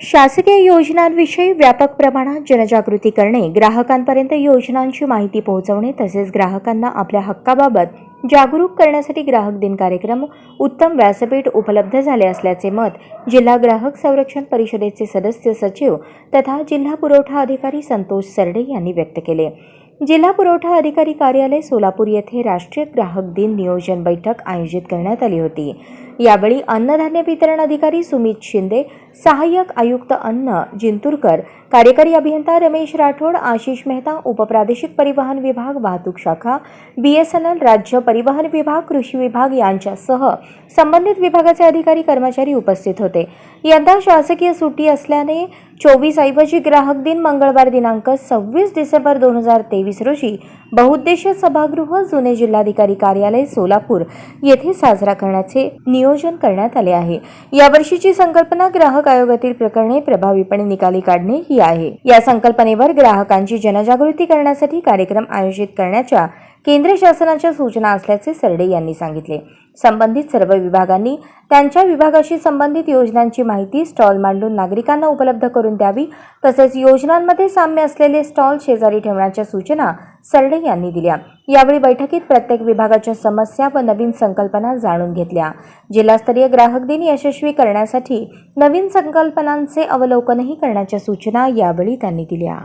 शासकीय योजनांविषयी व्यापक प्रमाणात जनजागृती करणे ग्राहकांपर्यंत योजनांची माहिती पोहोचवणे तसेच ग्राहकांना आपल्या हक्काबाबत जागरूक करण्यासाठी ग्राहक दिन कार्यक्रम उत्तम व्यासपीठ उपलब्ध झाले असल्याचे मत जिल्हा ग्राहक संरक्षण परिषदेचे सदस्य सचिव तथा जिल्हा पुरवठा अधिकारी संतोष सरडे यांनी व्यक्त केले. जिल्हा पुरवठा अधिकारी कार्यालय सोलापूर येथे राष्ट्रीय ग्राहक दिन नियोजन बैठक आयोजित करण्यात आली होती. यावेळी अन्नधान्य वितरण अधिकारी सुमित शिंदे सहाय्यक आयुक्त अन्न जिंतूरकर कार्यकारी अभियंता रमेश राठोड आशिष मेहता उपप्रादेशिक परिवहन विभाग वाहतूक शाखा बीएसएनएल राज्य परिवहन विभाग कृषी विभाग यांच्यासह संबंधित विभागाचे अधिकारी कर्मचारी उपस्थित होते. यंदा शासकीय सुट्टी असल्याने चोवीस ऐवजी ग्राहक दिन मंगळवार दिनांक सव्वीस डिसेंबर दोन हजार तेवीस रोजी बहुउद्देशीय सभागृह जुने जिल्हाधिकारी कार्यालय सोलापूर येथे साजरा करण्याचे नियोजन करण्यात आले आहे. यावर्षीची संकल्पना ग्राहक आयोगातील प्रकरणे प्रभावीपणे निकाली काढणे ही आहे. या संकल्पनेवर ग्राहकांची जनजागृती करण्यासाठी कार्यक्रम आयोजित करण्याच्या केंद्र शासनाच्या सूचना असल्याचे सरडे यांनी सांगितले. संबंधित सर्व विभागांनी त्यांच्या विभागाशी संबंधित योजनांची माहिती स्टॉल मांडून नागरिकांना उपलब्ध करून द्यावी तसेच योजनांमध्ये साम्य असलेले स्टॉल शेजारी ठेवण्याच्या सूचना सरडे यांनी दिल्या. यावेळी बैठकीत प्रत्येक विभागाच्या समस्या व नवीन संकल्पना जाणून घेतल्या. जिल्हास्तरीय ग्राहक दिन यशस्वी करण्यासाठी नवीन संकल्पनांचे अवलोकनही करण्याच्या सूचना यावेळी त्यांनी दिल्या.